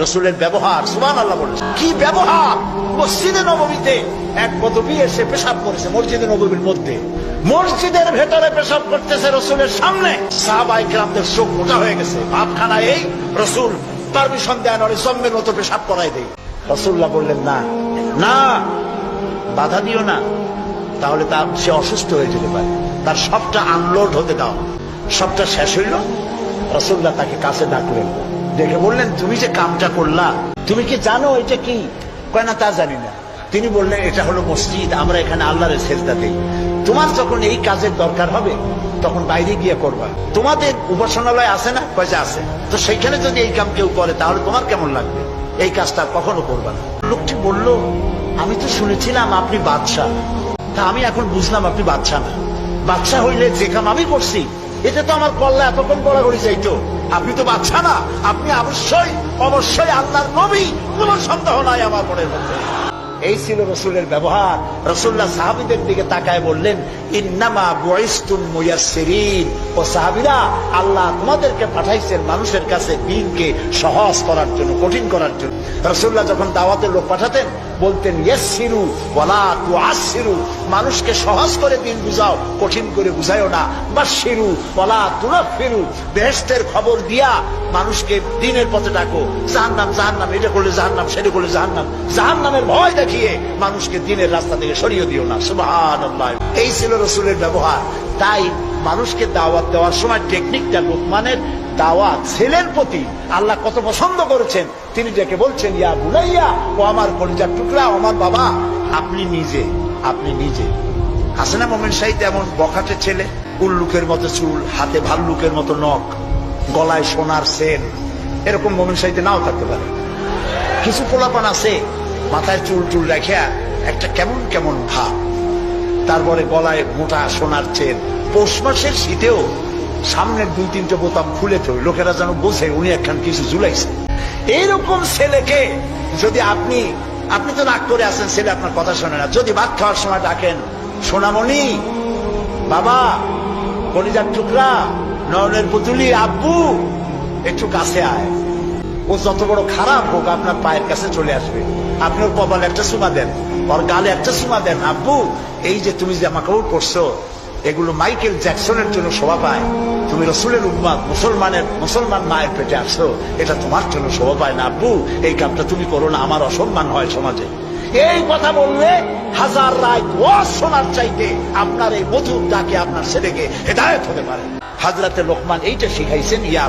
রসুলের ব্যবহার সুবান আল্লাহ বলেছে। কি ব্যবহার? মসজিদে নবমীতে এক পদবী এসে পেশাব করেছে, মসজিদে নবমীর মধ্যে। মসজিদের ভেতরে পেশাব করতেছে রসুলের সামনে। সাহাবাই গ্রামদের চোখ মোটা হয়ে গেছে। ভাবখানা এই রসুল পারমিশন দেন অনেক জম্মের মতো পেশাব করাই দেয়। রসুল্লাহ বললেন, না না, বাধা দিও না। তাহলে তার সে অসুস্থ হয়ে যেতে পারে। তার সবটা আনলোড হতে দাও। সবটা শেষ হইল। রসুল্লাহ তাকে কাছে ডাকলেন। দেখে বললেন, তুমি যে কামটা করলা, তুমি কি জানো এটা কি? কয়, না, তা জানি না। তিনি বললেন, এটা হলো মসজিদ, আমরা এখানে আল্লাহরের সেজদা দেই তোমার যখন এই কাজের দরকার হবে, তখন বাইরে গিয়ে করবা। তোমাদের উপাসনালয় আছে না? পয়সা আছে। তো সেইখানে যদি এই কাম কেউ করে, তাহলে তোমার কেমন লাগবে? এই কাজটা কখনো করবা না। লোকটি বলল, আমি তো শুনেছিলাম আপনি বাদশাহ। তা আমি এখন বুঝলাম, আপনি বাদশাহ না। বাচ্চা হইলে যে কাম আমি করছি এটা তো আমার কল্লা এতক্ষণ গড়াগড়ি চাইতো আপনি তো বাচ্চা না, আপনি অবশ্যই অবশ্যই আল্লাহর নবী, কোন সন্দেহ নাই আমার মনের মধ্যে। এই ছিল রসুলের ব্যবহার। রসুল্লাহ সাহাবিদের দিকে তাকায় বললেন, ইন্নামা বয়স্তুন মুয়াসসিরিন। ও সাহাবিরা, আল্লাহ তোমাদেরকে পাঠাইছেন মানুষের কাছে দিনকে সহজ করার জন্য, কঠিন করার জন্য। রসুল্লাহ যখন দাওয়াতের লোক পাঠাতেন বলতেন মানুষকে সহজ করে দিন, বুঝাও। কঠিন করে বুঝাইও না। বা বাশশিরু ওয়ালা তুনাফিরু। বেহেশতের খবর দিয়া মানুষকে দিনের পথে ডাকো। জাহান্নাম জাহান্নাম, এটা করলে জাহান্নাম, সেটা করলে জাহান্নাম। জাহান্নামের ভয় দেখিয়ে মানুষকে দিনের রাস্তা থেকে সরিয়ে দিও না। সুবহানাল্লাহ। এই ছিল রসুলের ব্যবহার। তাই মানুষকে দাওয়াত দেওয়ার সময় টেকনিকটা লোকমানের দাওয়াত ছেলের প্রতি আল্লাহ কত পছন্দ করেছেন। তিনি ডেকে বলছেন, ইয়া বুলাইয়া, ও আমার কলিজার টুকরা আমার বাবা, আপনি নিজে আপনি নিজে। হাসিনা মোমেন সাহিদ এমন বখাটে ছেলে, উল্লুকের মতো চুল, হাতে ভাল্লুকের মতো নখ, গলায় সোনার সেন, এরকম মোমেন সাহিদে নাও থাকতে পারে। কিছু পোলাপান আছে, মাথায় চুল টুল রেখে একটা কেমন কেমন ভাব। তারপরে গলায় মোটা সোনার চেন। পৌষ মাসের শীতেও সামনের দুই, তিনটে বোতাম খুলে তো লোকেরা যেন বোঝে, উনি একখান কিছু ঝুলাইছে। এইরকম ছেলেকে যদি আপনি আপনি তো রাগ করে আছেন, ছেলে আপনার কথা শোনে না। যদি ভাত খাওয়ার সময় ডাকেন, সোনামণি, বাবা, কলিজার টুকরা, নয়নের পুতুলি, আব্বু, একটু কাছে আয়। ও যত বড় খারাপ হোক আপনার পায়ের কাছে চলে আসবে। আপনি ওর কপালে একটা সুমা দেন, ওর গালে একটা সুমা দেন। আব্বু, এই যে তুমি জামা কাপড় পরছো এগুলো মাইকেল জ্যাকসনের জন্য শোভা পায়। তুমি রসুলের উম্মাদ, মুসলমানের, মুসলমান মায়ের পেটে আসছো, এটা তোমার জন্য শোভা পায় না। আব্বু, এই কামটা তুমি করো না, আমার অসম্মান হয় সমাজে। এই কথা বললে হাজার রায় ওয়াজ শোনার চাইতে আপনার এই মধুর ডাকে আপনার ছেলেকে হেদায়ত হতে পারে। হাজরাতে লোকমান এইটা শিখাইছেন, ইয়া